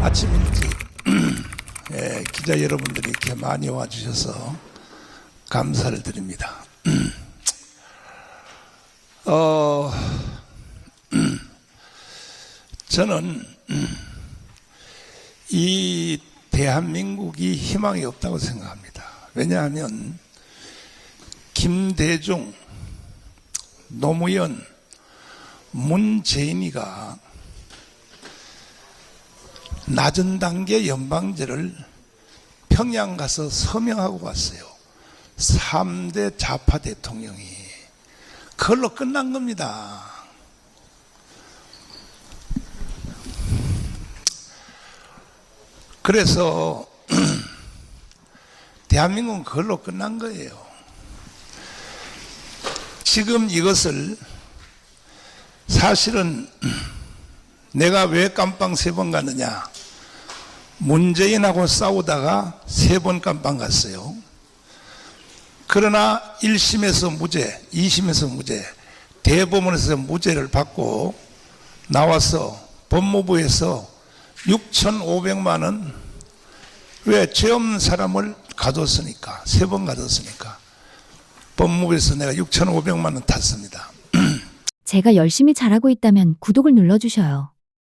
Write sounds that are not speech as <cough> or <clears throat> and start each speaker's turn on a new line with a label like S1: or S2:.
S1: 아침 일찍 <clears throat> 예, 기자 여러분들이 이렇게 많이 와주셔서 감사를 드립니다. <clears throat> 어, <clears throat> 저는 이 대한민국이 희망이 없다고 생각합니다. 왜냐하면 김대중, 노무현, 문재인이가 낮은 단계 연방제를 평양 가서 서명하고 왔어요. 3대 좌파 대통령이. 그걸로 끝난 겁니다. 그래서 <clears throat> 대한민국은 그걸로 끝난 거예요. 지금 이것을 사실은 <clears throat> 내가 왜 깜빵 세번 갔느냐? 문재인하고 싸우다가 세번 깜빵 갔어요. 그러나 1심에서 무죄, 2심에서 무죄, 대법원에서 무죄를 받고 나와서 법무부에서 6,500만 원, 왜 죄 없는 사람을 가뒀으니까, 세 번 가뒀으니까. 법무부에서 내가 6,500만 원 탔습니다. <clears throat>
S2: 제가 열심히 잘하고 있다면 구독을 눌러주셔요.